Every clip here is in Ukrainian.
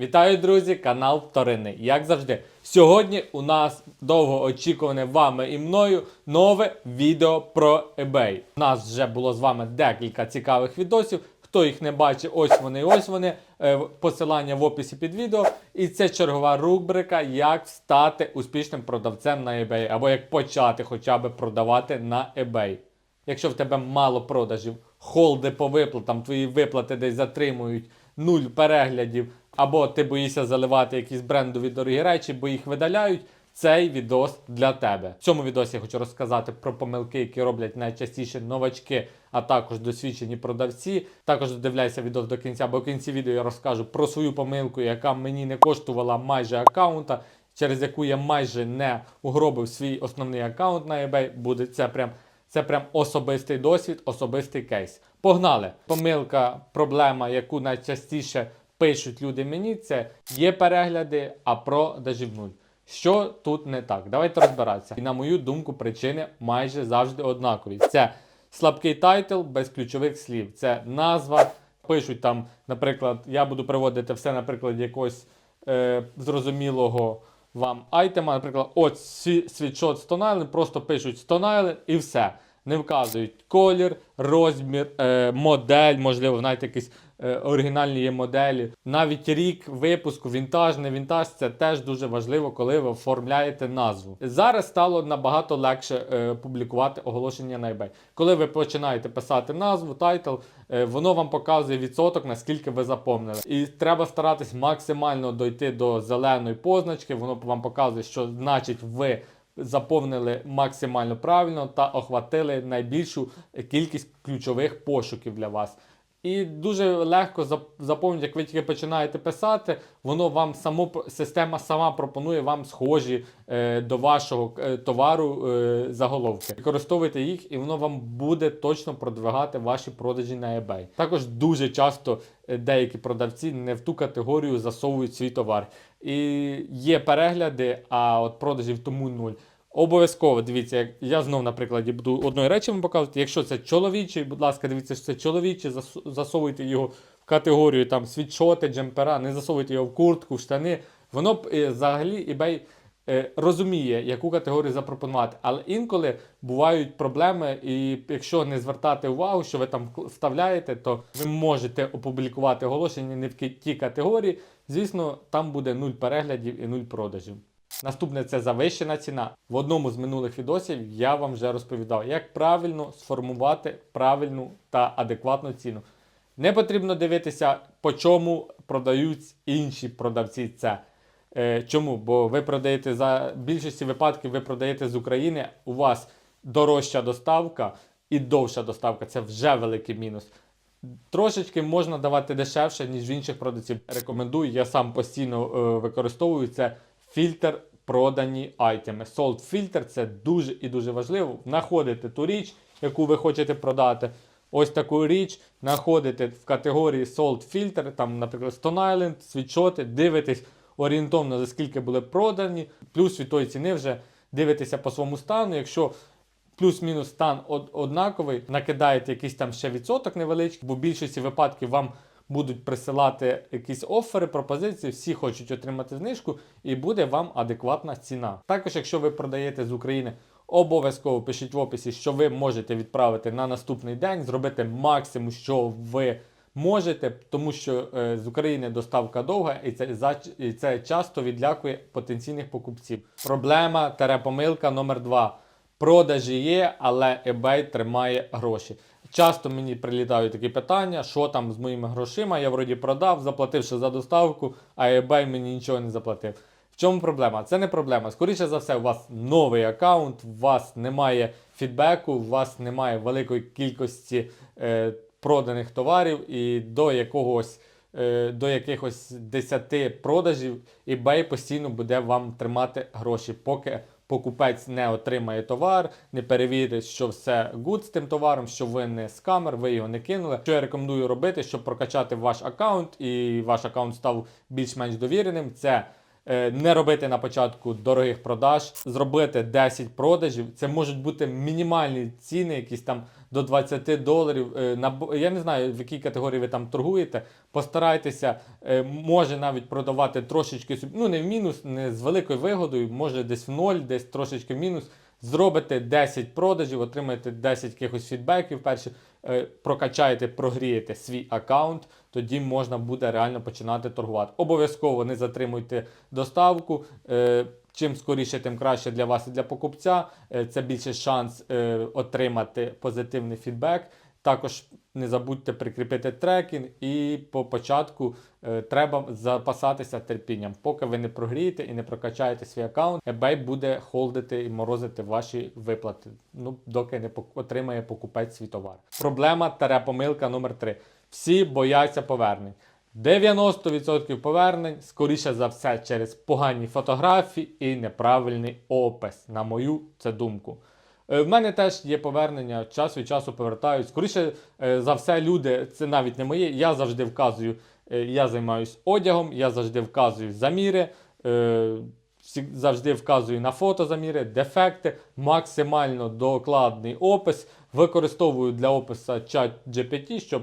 Вітаю, друзі! Канал Вторинний. Як завжди, сьогодні у нас довго очікуване вами і мною нове відео про eBay. У нас вже було з вами декілька цікавих відосів. Хто їх не бачив, ось вони, ось вони. Е, Посилання в описі під відео. І це чергова рубрика, як стати успішним продавцем на eBay, або як почати хоча б продавати на eBay. Якщо в тебе мало продажів, холди по виплатам, твої виплати десь затримують, нуль переглядів, або ти боїшся заливати якісь брендові дорогі речі, бо їх видаляють. Цей відос для тебе. В цьому відосі я хочу розказати про помилки, які роблять найчастіше новачки, а також досвідчені продавці. Також додивляйся відео до кінця, бо в кінці відео я розкажу про свою помилку, яка мені не коштувала майже аккаунта, через яку я майже не угробив свій основний аккаунт на eBay. Буде це прям це прям особистий досвід, особистий кейс. Погнали! Помилка, проблема, яку найчастіше пишуть люди мені, це є перегляди, а продажів нуль. Що тут не так? Давайте розбиратися. І на мою думку, причини майже завжди однакові. Це слабкий тайтл без ключових слів. Це назва. Пишуть там, наприклад, я буду приводити все на прикладі якогось е, зрозумілого вам айтема. Наприклад, от світшот Island, просто пишуть Island і все. Не вказують колір, розмір, е, модель, можливо, якісь е, оригінальні є моделі. Навіть рік випуску, вінтаж, не вінтаж, це теж дуже важливо, коли ви оформляєте назву. Зараз стало набагато легше е, публікувати оголошення на eBay. Коли ви починаєте писати назву, тайтл, е, воно вам показує відсоток, наскільки ви заповнили. І треба старатись максимально дойти до зеленої позначки. Воно вам показує, що значить ви заповнили максимально правильно та охватили найбільшу кількість ключових пошуків для вас. І дуже легко зап- заповнити, як ви тільки починаєте писати, воно вам само система сама пропонує вам схожі е, до вашого е, товару е, заголовки. Використовуйте їх, і воно вам буде точно продвигати ваші продажі на eBay. Також дуже часто е, деякі продавці не в ту категорію засовують свій товар. І є перегляди, а от продажів тому нуль. Обов'язково дивіться, як я знов на прикладі буду одної речі вам показувати. Якщо це чоловічий, будь ласка, дивіться, що це чоловічий, засовуйте його в категорію там світшоти, джемпера, не засовуйте його в куртку, в штани. Воно б е, взагалі eBay е, розуміє, яку категорію запропонувати. Але інколи бувають проблеми, і якщо не звертати увагу, що ви там вставляєте, то ви можете опублікувати оголошення не в тій категорії. Звісно, там буде нуль переглядів і нуль продажів. Наступне це завищена ціна. В одному з минулих відосів я вам вже розповідав, як правильно сформувати правильну та адекватну ціну. Не потрібно дивитися, по чому продають інші продавці це. Е, чому? Бо ви продаєте за більшості випадків, ви продаєте з України, у вас дорожча доставка і довша доставка це вже великий мінус. Трошечки можна давати дешевше, ніж в інших продавців. Рекомендую, я сам постійно е, використовую це фільтр продані айтеми. Sold filter це дуже і дуже важливо. Знаходите ту річ, яку ви хочете продати. Ось таку річ знаходите в категорії Sold Filter, там, наприклад, Stone Island, світшоти, дивитесь орієнтовно за скільки були продані, плюс від тої ціни вже дивитеся по своєму стану. Якщо плюс-мінус стан од- однаковий, накидаєте якийсь там ще відсоток невеличкий, бо в більшості випадків вам будуть присилати якісь офери, пропозиції, всі хочуть отримати знижку, і буде вам адекватна ціна. Також, якщо ви продаєте з України, обов'язково пишіть в описі, що ви можете відправити на наступний день, зробити максимум, що ви можете, тому що е, з України доставка довга, і це, зач- і це часто відлякує потенційних покупців. Проблема тере помилка номер два. Продажі є, але eBay тримає гроші. Часто мені прилітають такі питання, що там з моїми грошима, я вроді продав, заплативши за доставку, а eBay мені нічого не заплатив. В чому проблема? Це не проблема. Скоріше за все, у вас новий аккаунт, у вас немає фідбеку, у вас немає великої кількості е, проданих товарів і до якогось. е, До якихось 10 продажів eBay постійно буде вам тримати гроші, поки покупець не отримає товар, не перевірить, що все гуд з тим товаром, що ви не скамер, ви його не кинули. Що я рекомендую робити, щоб прокачати ваш аккаунт і ваш аккаунт став більш-менш довіреним, це не робити на початку дорогих продаж, зробити 10 продажів. Це можуть бути мінімальні ціни, якісь там до 20 доларів. Е, я не знаю, в якій категорії ви там торгуєте. Постарайтеся, е, може навіть продавати трошечки ну не в мінус, не з великою вигодою, може десь в ноль, десь трошечки в мінус. Зробите 10 продажів, отримаєте 10 якихось фідбеків. Перші е, прокачаєте, прогрієте свій аккаунт, тоді можна буде реально починати торгувати. Обов'язково не затримуйте доставку. Е, Чим скоріше, тим краще для вас і для покупця. Е, Це більше шанс отримати позитивний фідбек. Також не забудьте прикріпити трекінг, і по початку е, треба запасатися терпінням. Поки ви не прогрієте і не прокачаєте свій аккаунт, eBay буде холдити і морозити ваші виплати. Ну, доки не отримає покупець свій товар. Проблема та помилка номер 3. Всі бояться повернень. 90% повернень, скоріше за все, через погані фотографії і неправильний опис, на мою це думку. Е, В мене теж є повернення, час від часу повертають. Скоріше е, за все, люди, це навіть не моє. Я завжди вказую, е, я займаюсь одягом, я завжди вказую заміри, завжди вказую на фото заміри, дефекти, максимально докладний опис. Використовую для опису чат GPT, щоб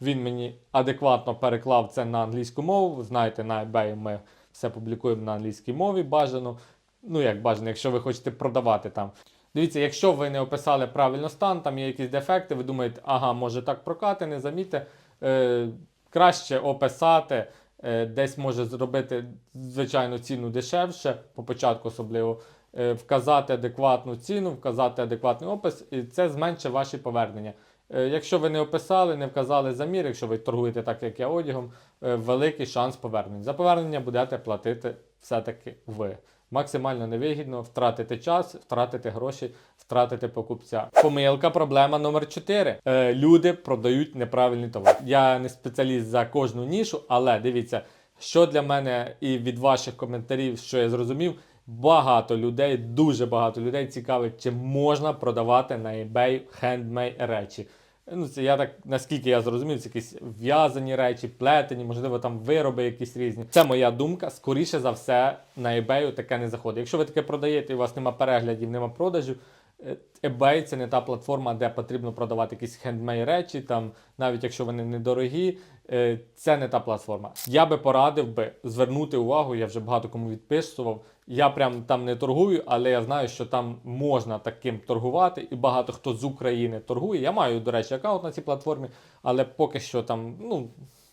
він мені адекватно переклав це на англійську мову. Знаєте, на eBay ми все публікуємо на англійській мові бажано. Ну, як бажано, якщо ви хочете продавати там. Дивіться, якщо ви не описали правильно стан, там є якісь дефекти, ви думаєте, ага, може так прокати, не замітьте. Е, краще описати, е, десь може зробити, звичайно, ціну дешевше, по початку особливо, е, вказати адекватну ціну, вказати адекватний опис, і це зменшить ваші повернення. Е, Якщо ви не описали, не вказали замір, якщо ви торгуєте так, як я одягом, е, великий шанс повернень. За повернення будете платити все-таки ви. Максимально невигідно втратити час, втратити гроші, втратити покупця. Помилка, проблема номер 4. Е, люди продають неправильний товар. Я не спеціаліст за кожну нішу, але дивіться, що для мене і від ваших коментарів, що я зрозумів, багато людей, дуже багато людей цікавить, чи можна продавати на eBay хендмейд речі. Ну, це я так, наскільки я зрозумів, це якісь в'язані речі, плетені, можливо, там вироби якісь різні. Це моя думка. Скоріше за все, на eBay таке не заходить. Якщо ви таке продаєте і у вас нема переглядів, нема продажів, е, eBay це не та платформа, де потрібно продавати якісь хендмейд речі, там, навіть якщо вони недорогі, е, це не та платформа. Я би порадив би звернути увагу, я вже багато кому відписував. Я прям там не торгую, але я знаю, що там можна таким торгувати, і багато хто з України торгує. Я маю, до речі, аккаунт на цій платформі, але поки що там, ну,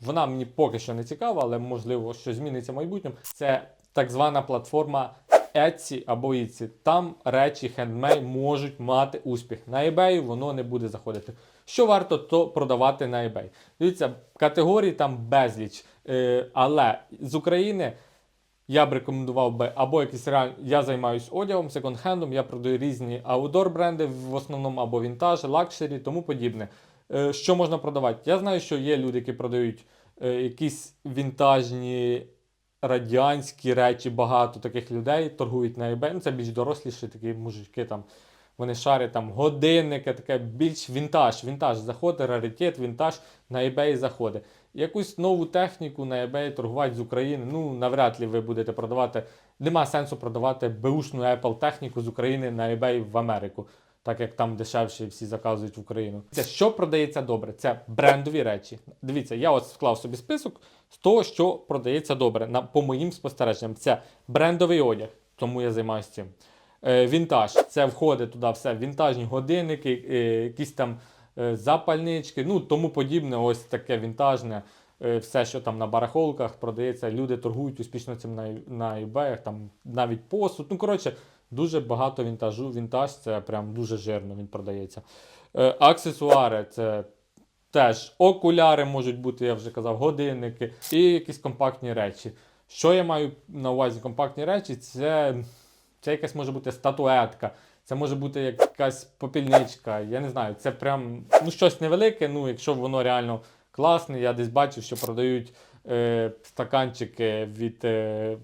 вона мені поки що не цікава, але можливо, що зміниться в майбутньому. Це так звана платформа Etsy або Etsy. Там речі хендмей можуть мати успіх. На eBay воно не буде заходити. Що варто то продавати на eBay? Дивіться, категорій там безліч. Е, але з України я б рекомендував би або якісь реаль... Я займаюся одягом, секонд-хендом, я продаю різні аудор бренди в основному, або вінтаж, лакшері, тому подібне. Е, Що можна продавати? Я знаю, що є люди, які продають е, якісь вінтажні радянські речі, багато таких людей торгують на eBay. Ну, це більш доросліші такі мужики там. Вони шарять там годинники, таке більш вінтаж. Вінтаж заходить, раритет, вінтаж на eBay заходить. Якусь нову техніку на eBay торгувати з України. Ну, навряд ли ви будете продавати. Нема сенсу продавати беушну Apple техніку з України на eBay в Америку, так як там дешевше всі заказують в Україну. Це що продається добре? Це брендові речі. Дивіться, я ось склав собі список з того, що продається добре. На, по моїм спостереженням, це брендовий одяг, тому я займаюся цим. Е, Вінтаж. Це входить туди все. Вінтажні годинники, е, якісь там запальнички, ну тому подібне, ось таке вінтажне. е, Все, що там на барахолках продається, люди торгують успішно цим на, на eBay, там навіть посуд. Ну, коротше, дуже багато вінтажу. Вінтаж це прям дуже жирно він продається. Е, Аксесуари це теж окуляри можуть бути, я вже казав, годинники і якісь компактні речі. Що я маю на увазі компактні речі? Це, це якась може бути статуетка, це може бути якась попільничка. Я не знаю, це прям ну, щось невелике. Ну, якщо воно реально класне, я десь бачив, що продають е, стаканчики від е,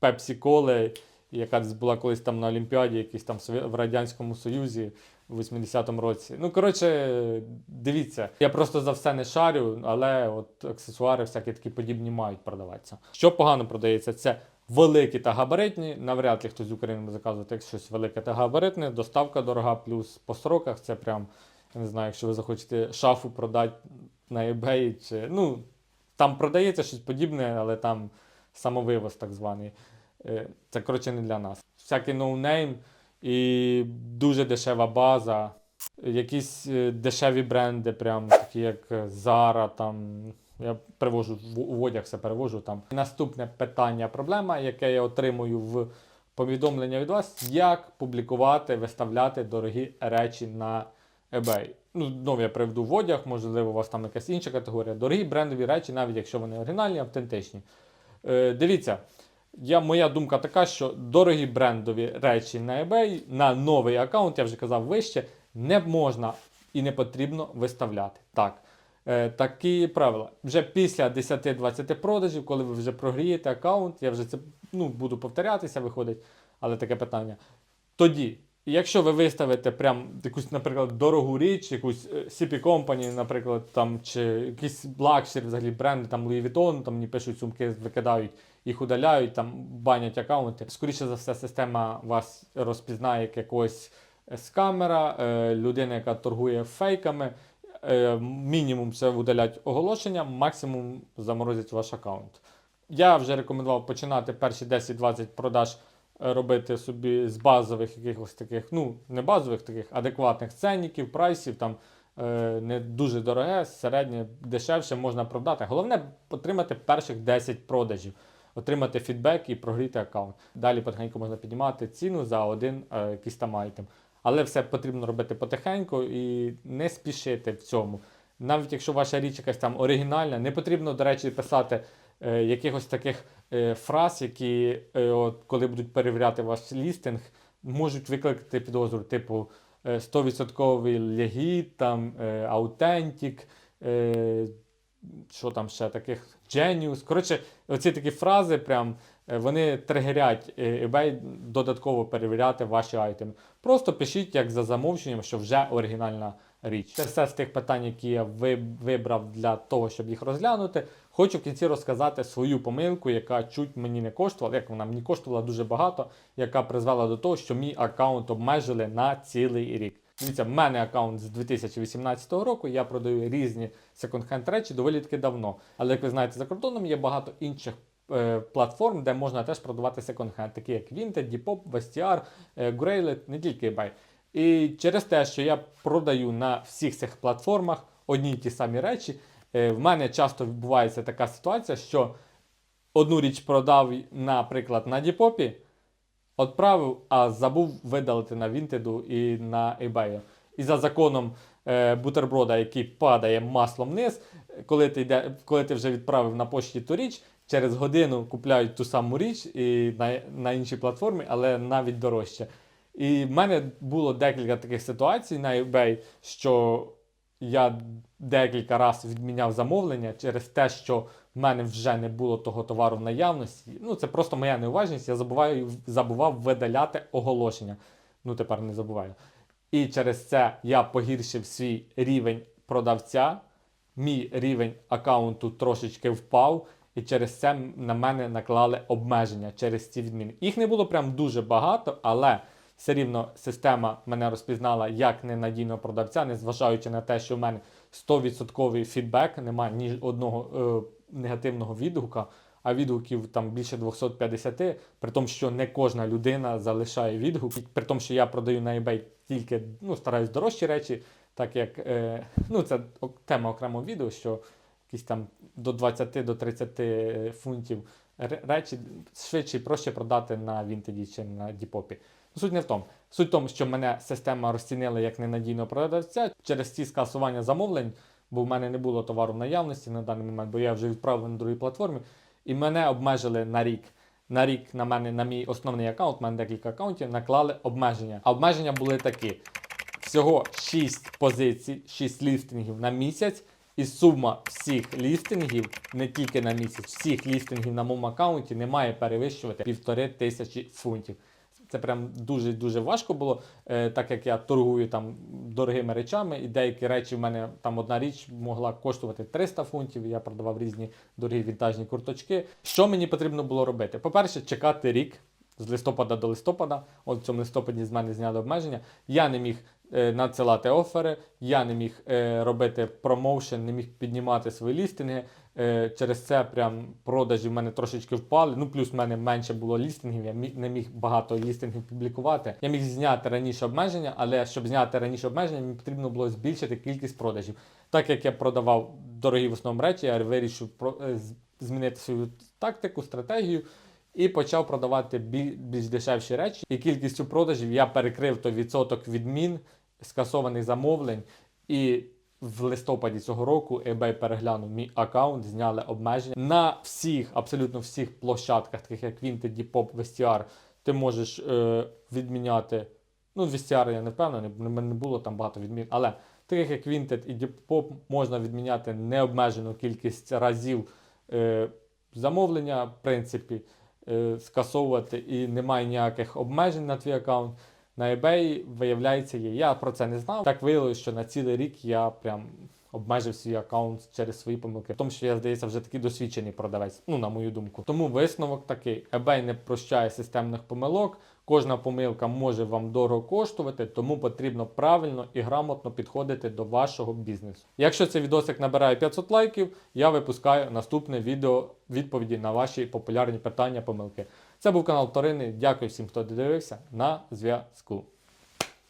Пепсі Коли, яка десь була колись там на Олімпіаді, якийсь там в Радянському Союзі. в 80-му році. Ну, коротше, дивіться, я просто за все не шарю, але от аксесуари всякі такі подібні мають продаватися. Що погано продається, це великі та габаритні. Навряд ли хтось з України буде заказувати як щось велике та габаритне, доставка дорога, плюс по сроках це прям, я не знаю, якщо ви захочете шафу продати на eBay, чи ну там продається щось подібне, але там самовивоз так званий. Е, Це коротше не для нас. Всякий ноунейм і дуже дешева база, якісь е, дешеві бренди, прям такі як Zara, там. Я привожу в в одяг, все перевожу там. Наступне питання, проблема, яке я отримую в повідомлення від вас, як публікувати, виставляти дорогі речі на eBay. Ну, знову я приведу в одяг, можливо, у вас там якась інша категорія. Дорогі брендові речі, навіть якщо вони оригінальні, автентичні. Е, дивіться, я, моя думка така, що дорогі брендові речі на eBay на новий аккаунт, я вже казав вище, не можна і не потрібно виставляти. Так. Е, такі правила. Вже після 10-20 продажів, коли ви вже прогрієте аккаунт, я вже це ну, буду повторятися, виходить, але таке питання. Тоді, якщо ви виставите прям якусь, наприклад, дорогу річ, якусь е, CP Company, наприклад, там, чи якісь лакшері, взагалі бренди, там Louis Vuitton, там мені пишуть сумки, викидають, їх удаляють, там банять аккаунти. Скоріше за все, система вас розпізнає як якогось е, скамера, людина, яка торгує фейками. Е, мінімум це видалять оголошення, максимум заморозять ваш аккаунт. Я вже рекомендував починати перші 10-20 продаж е, робити собі з базових якихось таких, ну, не базових таких адекватних ценників, прайсів, там е, не дуже дороге, середнє, дешевше можна продати. Головне отримати перших 10 продажів, отримати фідбек і прогріти аккаунт. Далі потихеньку можна піднімати ціну за один якийсь там айтем. Але все потрібно робити потихеньку і не спішити в цьому. Навіть якщо ваша річ якась там оригінальна, не потрібно, до речі, писати е, якихось таких е, фраз, які, е, от, коли будуть перевіряти ваш лістинг, можуть викликати підозру, типу е, 100% легіт, там, е, аутентик, е, що там ще таких Genius. Коротше, оці такі фрази, прям, е, вони тригерять е, eBay додатково перевіряти ваші айтеми. Просто пишіть як за замовченням, що вже оригінальна річ. Це все з тих питань, які я ви- вибрав для того, щоб їх розглянути. Хочу в кінці розказати свою помилку, яка чуть мені не коштувала, як вона мені коштувала дуже багато, яка призвела до того, що мій аккаунт обмежили на цілий рік. Дивіться, в мене аккаунт з 2018 року, я продаю різні секонд-хенд речі доволі таки давно. Але як ви знаєте, за кордоном є багато інших е, платформ, де можна теж продавати секонд-хенд, такі як Vinted, Depop, Vestiaire, е, Grailed, не тільки eBay. І через те, що я продаю на всіх цих платформах одні й ті самі речі, е, в мене часто відбувається така ситуація, що одну річ продав, наприклад, на Діпопі, відправив, а забув видалити на Вінтеду і на eBay. І за законом е, бутерброда, який падає маслом вниз, коли ти, йде, коли ти вже відправив на пошті ту річ, через годину купляють ту саму річ і на, на іншій платформі, але навіть дорожче. І в мене було декілька таких ситуацій на eBay, що я декілька разів відміняв замовлення через те, що в мене вже не було того товару в наявності. Ну, це просто моя неуважність. Я забуваю, забував видаляти оголошення. Ну, тепер не забуваю. І через це я погіршив свій рівень продавця, мій рівень аккаунту трошечки впав, і через це на мене наклали обмеження через ці відміни. Їх не було прям дуже багато, але все рівно система мене розпізнала як ненадійного продавця, незважаючи на те, що в мене 100% фідбек, немає ні одного е, негативного відгука, а відгуків там більше 250, при тому, що не кожна людина залишає відгук, при тому, що я продаю на eBay тільки ну, стараюсь дорожчі речі, так як е, ну, це тема окремого відео, що якісь там до 20 до 30 фунтів речі швидше і проще продати на Вінтеді чи на Діпопі. Суть не в тому. Суть в тому, що мене система розцінила як ненадійного продавця через ці скасування замовлень, бо в мене не було товару в наявності на даний момент, бо я вже відправив на другій платформі, і мене обмежили на рік. На рік на мене, на мій основний аккаунт, мене декілька аккаунтів, наклали обмеження. А обмеження були такі: всього 6 позицій, 6 лістингів на місяць, і сума всіх лістингів, не тільки на місяць, всіх лістингів на моєму аккаунті не має перевищувати півтори тисячі фунтів. Це прям дуже дуже важко було, е, так як я торгую там дорогими речами, і деякі речі в мене там одна річ могла коштувати 300 фунтів. Я продавав різні дорогі вінтажні курточки. Що мені потрібно було робити? По-перше, чекати рік. З листопада до листопада, от в цьому листопаді з мене зняли обмеження. Я не міг е, надсилати офери, я не міг е, робити промоушен, не міг піднімати свої лістинги. Е, через це прям продажі в мене трошечки впали. Ну плюс в мене менше було лістингів. Я міг, не міг багато лістингів публікувати. Я міг зняти раніше обмеження, але щоб зняти раніше обмеження, мені потрібно було збільшити кількість продажів. Так як я продавав дорогі в основному речі, я вирішив е, змінити свою тактику, стратегію. І почав продавати більш дешевші речі. І кількістю продажів я перекрив той відсоток відмін, скасованих замовлень. І в листопаді цього року eBay переглянув мій аккаунт, зняли обмеження на всіх, абсолютно всіх площадках, таких як Vinted, Depop, Vestiaire, ти можеш е, відміняти. Ну, Vestiaire я не впевнений, не було там багато відмін. Але таких як Vinted і Depop можна відміняти необмежену кількість разів е, замовлення, в принципі, е, скасовувати і немає ніяких обмежень на твій аккаунт. На eBay, виявляється, є. Я про це не знав. Так виявилося, що на цілий рік я прям обмежив свій аккаунт через свої помилки. Тому що я, здається, вже такий досвідчений продавець, ну, на мою думку. Тому висновок такий: eBay не прощає системних помилок. Кожна помилка може вам дорого коштувати, тому потрібно правильно і грамотно підходити до вашого бізнесу. Якщо цей відосик набирає 500 лайків, я випускаю наступне відео відповіді на ваші популярні питання помилки. Це був канал Торини. Дякую всім, хто додивився. На зв'язку.